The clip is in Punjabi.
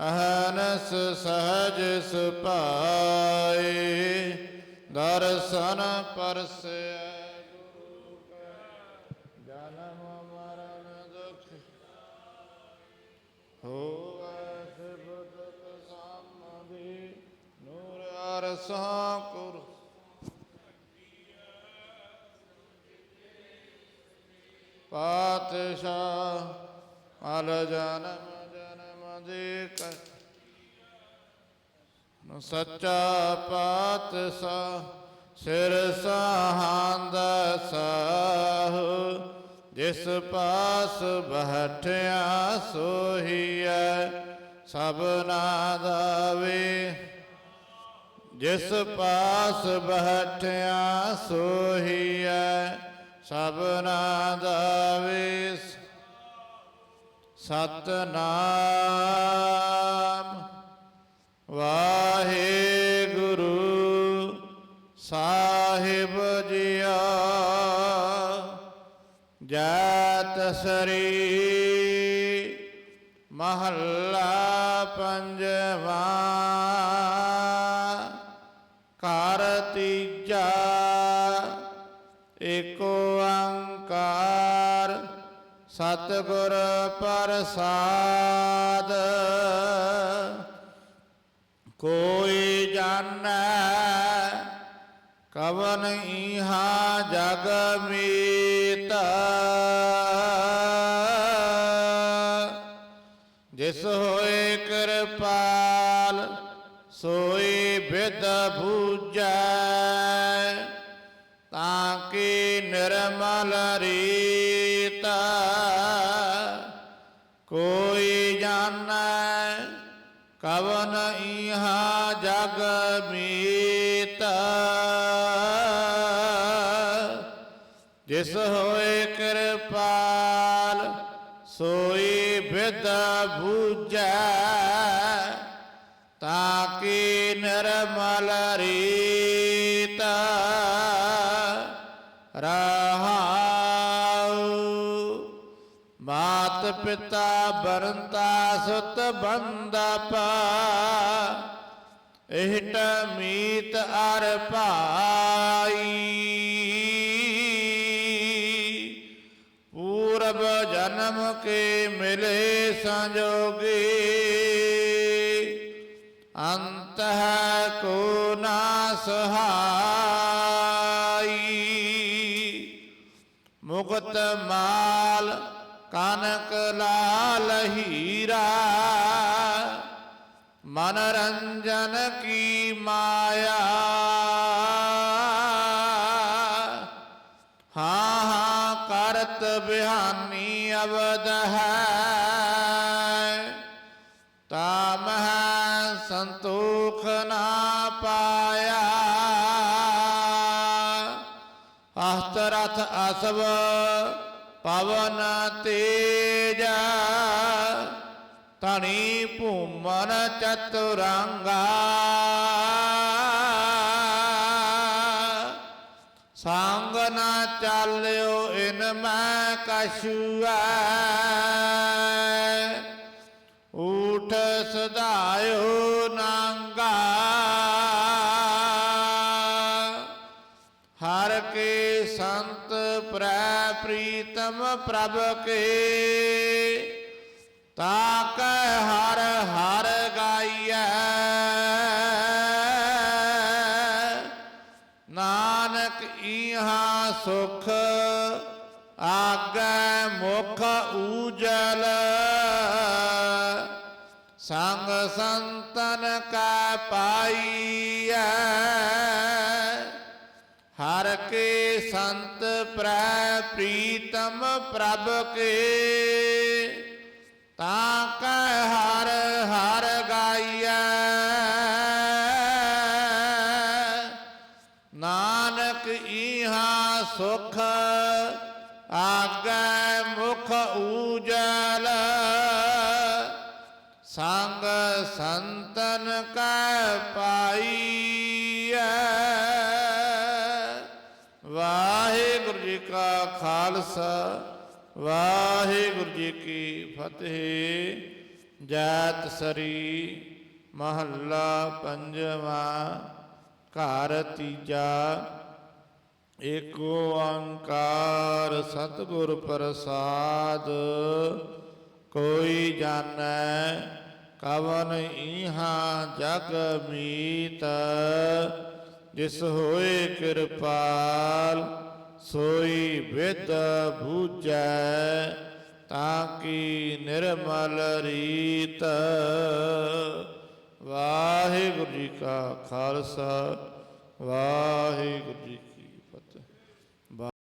ਅਹਨਸ ਸਹਜ ਸੁਭਾਏ, ਦਰਸ਼ਨ ਪਰਸੈ ਗੁਰੂ ਕੈ, ਜਨਮ ਮਰਨ ਦੁਖ ਹੋਵੈ ਸਿਬਤ ਸਮਾਧੀ ਨੂਰ ਅਰਸਾਂ ਕੁਰ ਪਾਤਸ਼ਾਹ ਅਲ ਜਨਮ ਜਨਮ ਦੇ ਕਰ ਸੱਚਾ ਪਾਤਸ਼ਾਹ, ਸਿਰ ਸਾਹੰਦ ਸਾਹ, ਜਿਸ ਪਾਸ ਬਹਠਿਆ ਸੋਹੀਐ ਸਭਨਾ ਦਾ ਜਿਸ ਪਾਸ ਬਹਠਿਆ ਸੋਹੀਐ ਸਭਨਾ ਦਾ ਵੇ ਸਤਨਾਮ। ਵਾਹਿਗੁਰੂ ਸਾਹਿਬ ਜੀਆ। ਜਾਤ ਸਰੀ ਮਹੱਲਾ ਪੰਜਵਾ। ਸਤਿਗੁਰ ਪ੍ਰਸਾਦ। ਕੋਈ ਜਾਣੈ ਕਵਨ ਇਹਾ ਜਗ ਮੀਤ। ਜਿਸ ਹੋਏ ਕਿਰਪਾਲ ਸੋਈ ਬਿਦ ਬੂਝੈ। ਕੋਈ ਜਾਣੈ, ਕਵਨ ਇਹਾ ਜਗ ਮੀਤ। ਜਿਸ ਹੋਏ ਕਿਰਪਾਲ, ਸੋਈ ਬਿਦ ਬੂਝੈ। ਤਾਂ ਕੀ ਨਿਰਮਲ ਬਰੰਤਾ ਸੁਤ ਬੰਦਪ ਇਹਟ ਮੀਤ ਅਰ ਭਾਈ। ਪੂਰਬ ਜਨਮ ਕੇ ਮਿਲੇ ਸੰਜੋਗੀ। ਅੰਤ ਹੈ ਕੋ ਨਾ ਸਹਾਈ। ਮੁਕਤ ਮਾਲ ਕਨਕ ਲਾਲ ਹੀਰਾ, ਮਨਰੰਜਨ ਕੀ ਮਾਇਆ। ਹਾਂ ਹਾਂ, ਕਰਤ ਬਿਹਾਨੀ ਅਵਦ ਹੈ। ਤਾਮ ਹੈ, ਸੰਤੋਖ ਨਾ ਪਾਇਆ। ਹਸਤ ਰਥ ਅਸਵ ਪਵਨ ਤੇਜ ਤਣੀ ਭੂਮਨ ਚਤੁਰੰਗਾ। ਸੰਗ ਨਾ ਚਾਲਿਓ ਇਨ ਮੈਂ ਕਛੂਆ ਊਠ ਸਦਾ ਸੰਤ ਪ੍ਰੈ ਪ੍ਰੀਤਮ ਪ੍ਰਭ ਕੇ। ਤਾਕ ਹਰ ਹਰ ਗਾਈਐ। ਨਾਨਕ ਈਹਾ ਸੁਖ, ਆਗੈ ਮੁਖ ਉਜਲ ਸੰਗ ਸੰਤਨ ਕਾ ਪਾਈ। ਪ੍ਰੈ ਪ੍ਰੀਤਮ ਪ੍ਰਭ ਕੇ। ਤਾਂ ਕੈ ਹਰ ਹਰ ਗਾਈਐ। ਨਾਨਕ ਈਹਾ ਸੁਖ ਆਗੈ ਮੁਖ ਊਜਲ। ਸੰਗ ਸੰਤਨ ਕੈ ਪਾਈ। ਖਾਲਸਾ, ਵਾਹਿਗੁਰੂ ਜੀ ਕੀ ਫਤਿਹ। ਜੈਤ ਸਰੀ, ਮਹੱਲਾ ਪੰਜਵਾਂ, ਘਰ ਤੀਜਾ। ਏਕ ਓੰਕਾਰ ਸਤਿਗੁਰ ਪ੍ਰਸਾਦ, ਕੋਈ ਜਾਣੈ, ਕਵਨ ਈਹਾ ਜਗ ਮੀਤ। ਜਿਸ ਹੋਏ ਕਿਰਪਾਲ ਸੋਈ ਵਿਦ ਬੂਝੈ ਤਾਂ ਕੀ ਨਿਰਮਲ ਰੀਤ। ਵਾਹਿਗੁਰੂ ਜੀ ਕਾ ਖਾਲਸਾ ਵਾਹਿਗੁਰੂ ਜੀ